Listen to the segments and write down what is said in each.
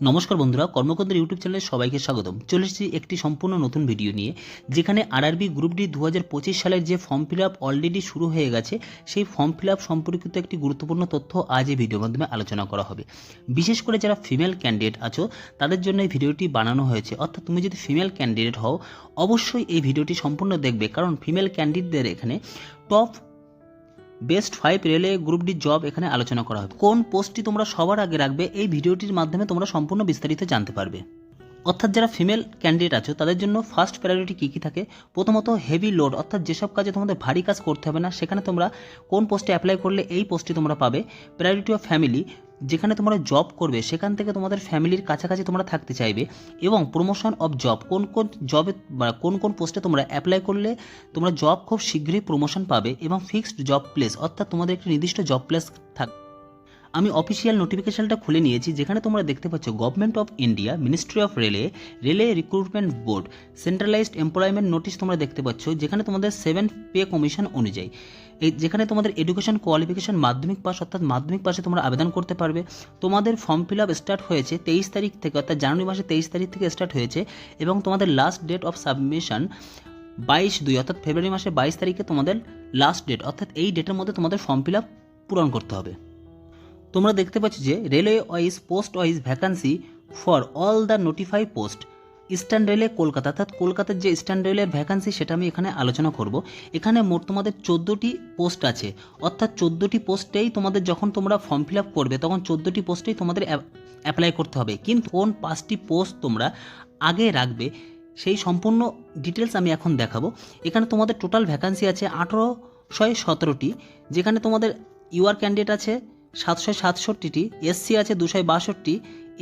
নমস্কার বন্ধুরা কর্মকর্তার ইউটিউব চ্যানেলে সবাইকে স্বাগতম। চলে এসেছি একটি সম্পূর্ণ নতুন ভিডিও নিয়ে, যেখানে আরআরবি গ্রুপ ডি দু হাজার পঁচিশ সালের যে ফর্ম ফিল আপ অলরেডি শুরু হয়ে গেছে, সেই ফর্ম ফিল আপ সম্পর্কিত একটি গুরুত্বপূর্ণ তথ্য আজ এই ভিডিওর মাধ্যমে আলোচনা করা হবে। বিশেষ করে যারা ফিমেল ক্যান্ডিডেট আছো, তাদের জন্য এই ভিডিওটি বানানো হয়েছে। অর্থাৎ তুমি যদি ফিমেল ক্যান্ডিডেট হও, অবশ্যই এই ভিডিওটি সম্পূর্ণ দেখবে, কারণ ফিমেল ক্যান্ডিডেটদের এখানে top best five railway group D job এখানে আলোচনা করা হবে। কোন পোস্টটি তোমরা সবার আগে রাখবে, এই ভিডিওটির মাধ্যমে তোমরা সম্পূর্ণ বিস্তারিত জানতে পারবে। অর্থাৎ যারা ফিমেল ক্যান্ডিডেট আছো, তাদের জন্য ফার্স্ট প্রায়োরিটি কী কী থাকে? প্রথমত হেভি লোড অর্থাৎ যেসব কাজে তোমাদের ভারী কাজ করতে হবে না, সেখানে তোমরা কোন পোস্টে অ্যাপ্লাই করলে এই পোস্টটি তোমরা পাবে। প্রায়োরিটি অফ ফ্যামিলি যেখানে তোমরা জব করবে, সেখান থেকে তোমাদের ফ্যামিলির কাছাকাছি তোমরা থাকতে চাইবে এবং প্রমোশন অফ জব কোন কোন জবে বা কোন কোন পোস্টে তোমরা অ্যাপ্লাই করলে তোমরা জব খুব শীঘ্রই প্রমোশন পাবে এবং ফিক্সড জব প্লেস অর্থাৎ তোমাদের একটি নির্দিষ্ট জব প্লেস থাক আমি অফিসিয়াল নোটিফিকেশনটা খুলে নিয়েছি, যেখানে তোমরা দেখতে পাচ্ছ government of India ministry of রেলে রেলে recruitment board centralised employment notice তোমরা দেখতে পাচ্ছ, যেখানে তোমাদের সেভেন পে কমিশন অনুযায়ী। এই যেখানে তোমাদের এডুকেশন কোয়ালিফিকেশন মাধ্যমিক পাস অর্থাৎ মাধ্যমিক পাশে তোমরা আবেদন করতে পারবে। তোমাদের ফর্ম ফিল আপ স্টার্ট হয়েছে তেইশ তারিখ থেকে, অর্থাৎ জানুয়ারি মাসে তেইশ তারিখ থেকে স্টার্ট হয়েছে এবং তোমাদের লাস্ট ডেট অফ সাবমিশন বাইশ দুই, অর্থাৎ ফেব্রুয়ারি মাসের বাইশ তারিখে তোমাদের লাস্ট ডেট অর্থাৎ এই ডেটের মধ্যে তোমাদের ফর্ম ফিল আপ পূরণ করতে হবে। তোমরা দেখতে পাচ্ছ যে railway wise post wise vacancy for all the notify post. Eastern রেলে কলকাতা, অর্থাৎ কলকাতার যে ইস্টার্ন রেলের ভ্যাকান্সি সেটা আমি এখানে আলোচনা করব। এখানে মোট তোমাদের চোদ্দোটি পোস্ট আছে। অর্থাৎ চোদ্দোটি পোস্টেই তোমাদের যখন তোমরা ফর্ম ফিল আপ করবে, তখন চোদ্দোটি পোস্টেই তোমাদের অ্যাপ্লাই করতে হবে। কিন্তু কোন পাঁচটি পোস্ট তোমরা আগে রাখবে, সেই সম্পূর্ণ ডিটেলস আমি এখন দেখাবো। এখানে তোমাদের টোটাল ভ্যাকান্সি আছে আঠেরোশয় সতেরোটি, যেখানে তোমাদের ইউআর ক্যান্ডিডেট আছে সাতশো সাতষট্টিটি, এসসি আছে দুশো বাষট্টি,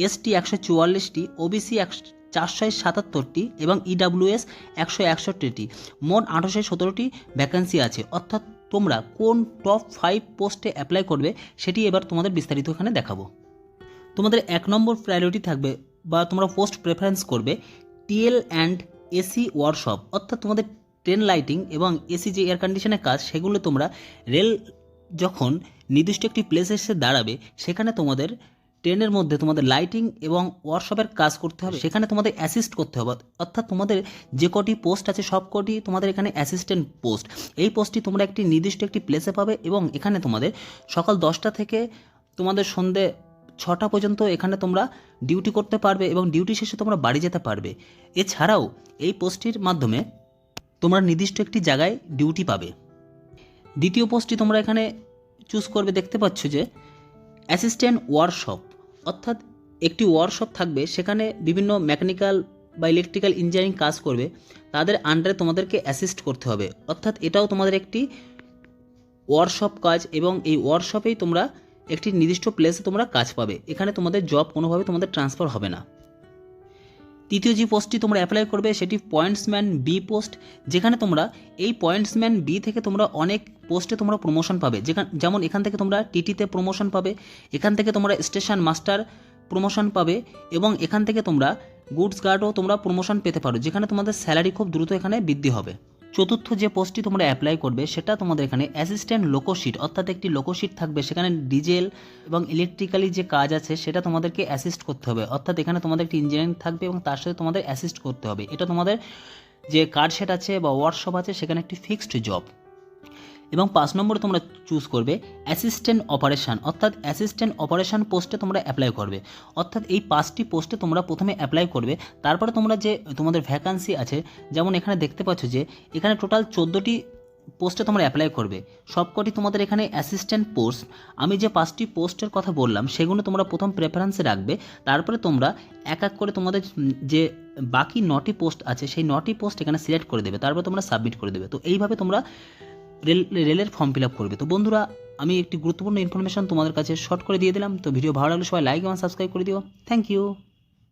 এসটি একশো চুয়াল্লিশটি, ওবিসি একশো চারশো সাতাত্তরটি এবং ইডাব্লিউএস একশো একষট্টিটি। মোট আঠারোশো সতেরোটি ভ্যাকান্সি আছে। অর্থাৎ তোমরা কোন টপ ফাইভ পোস্টে অ্যাপ্লাই করবে, সেটি এবার তোমাদের বিস্তারিত এখানে দেখাবো। তোমাদের এক নম্বর প্রায়োরিটি থাকবে বা তোমরা পোস্ট প্রেফারেন্স করবে টিএল অ্যান্ড এসি ওয়ার্কশপ অর্থাৎ তোমাদের ট্রেন লাইটিং এবং এসি যে এয়ার কন্ডিশনের কাজ, সেগুলো তোমরা রেল যখন নির্দিষ্ট একটি প্লেসে এসে দাঁড়াবে, সেখানে তোমাদের ট্রেনের মধ্যে তোমাদের লাইটিং এবং ওয়ার্কশপের কাজ করতে হবে, সেখানে তোমাদের অ্যাসিস্ট করতে হবে। অর্থাৎ তোমাদের যে কটি পোস্ট আছে, সব কটি তোমাদের এখানে অ্যাসিস্ট্যান্ট পোস্ট এই পোস্টটি তোমরা একটি নির্দিষ্ট একটি প্লেসে পাবে এবং এখানে তোমাদের সকাল দশটা থেকে তোমাদের সন্ধে ছটা পর্যন্ত এখানে তোমরা ডিউটি করতে পারবে এবং ডিউটি শেষে তোমরা বাড়ি যেতে পারবে। এছাড়াও এই পোস্টটির মাধ্যমে তোমরা নির্দিষ্ট একটি জায়গায় ডিউটি পাবে। দ্বিতীয় পোস্টটি তোমরা এখানে চুজ করবে, দেখতে পাচ্ছ যে অ্যাসিস্ট্যান্ট ওয়ার্কশপ অর্থাৎ একটি ওয়ার্কশপ থাকবে, সেখানে বিভিন্ন মেকানিক্যাল বা ইলেকট্রিক্যাল ইঞ্জিনিয়ারিং কাজ করবে, তাদের আন্ডারে তোমাদেরকে অ্যাসিস্ট করতে হবে। অর্থাৎ এটাও তোমাদের একটি ওয়ার্কশপ কাজ এবং এই ওয়ার্কশপেই তোমরা একটি নির্দিষ্ট প্লেসে তোমরা কাজ পাবে। এখানে তোমাদের জব কোনোভাবে তোমাদের ট্রান্সফার হবে না। তৃতীয় যে পোস্টটি তোমরা অ্যাপ্লাই করবে, সেটি পয়েন্টসম্যান বি পোস্ট যেখানে তোমরা এই পয়েন্টসম্যান বি থেকে তোমরা অনেক পোস্টে তোমরা প্রমোশন পাবে। যেখান যেমন এখান থেকে তোমরা টিটিতে প্রমোশন পাবে, এখান থেকে তোমরা স্টেশন মাস্টার প্রমোশন পাবে, এবং এখান থেকে তোমরা গুডস গার্ডও তোমরা প্রমোশন পেতে পারো, যেখানে তোমাদের স্যালারি খুব দ্রুত এখানে বৃদ্ধি হবে। চতুর্থ যে পোস্টটি তোমরা অ্যাপ্লাই করবে, সেটা তোমাদের এখানে অ্যাসিস্ট্যান্ট লোকোশিট অর্থাৎ একটি লোকোশিট থাকবে, সেখানে ডিজেল এবং ইলেকট্রিক্যালি যে কাজ আছে, সেটা তোমাদেরকে অ্যাসিস্ট করতে হবে। অর্থাৎ এখানে তোমাদের একটি ইঞ্জিনিয়ারিং থাকবে এবং তার সাথে তোমাদের অ্যাসিস্ট করতে হবে। এটা তোমাদের যে কার্ড সেট আছে বা ওয়ার্কশপ আছে, সেখানে একটি ফিক্সড জব এবং পাঁচ নম্বরে তোমরা চুজ করবে অ্যাসিস্ট্যান্ট অপারেশন অর্থাৎ অ্যাসিস্ট্যান্ট অপারেশন পোস্টে তোমরা অ্যাপ্লাই করবে। অর্থাৎ এই পাঁচটি পোস্টে তোমরা প্রথমে অ্যাপ্লাই করবে। তারপরে তোমরা যে তোমাদের ভ্যাকান্সি আছে, যেমন এখানে দেখতে পাচ্ছ যে, এখানে টোটাল চোদ্দোটি পোস্টে তোমরা অ্যাপ্লাই করবে। সবকটি তোমাদের এখানে অ্যাসিস্ট্যান্ট পোস্ট আমি যে পাঁচটি পোস্টের কথা বললাম, সেগুলো তোমরা প্রথম প্রেফারেন্সে রাখবে। তারপরে তোমরা এক এক করে তোমাদের যে বাকি নটি পোস্ট আছে, সেই নটি পোস্ট এখানে সিলেক্ট করে দেবে। তারপরে তোমরা সাবমিট করে দেবে। তো এইভাবে তোমরা রেল, রেলের ফর্ম ফিল আপ করবে। তো বন্ধুরা, আমি একটি গুরুত্বপূর্ণ ইনফরমেশন তোমাদের কাছে শর্ট করে দিয়ে দিলাম। তো ভিডিও ভালো লাগলে সবাই লাইক এবং সাবস্ক্রাইব করে দিও। Thank you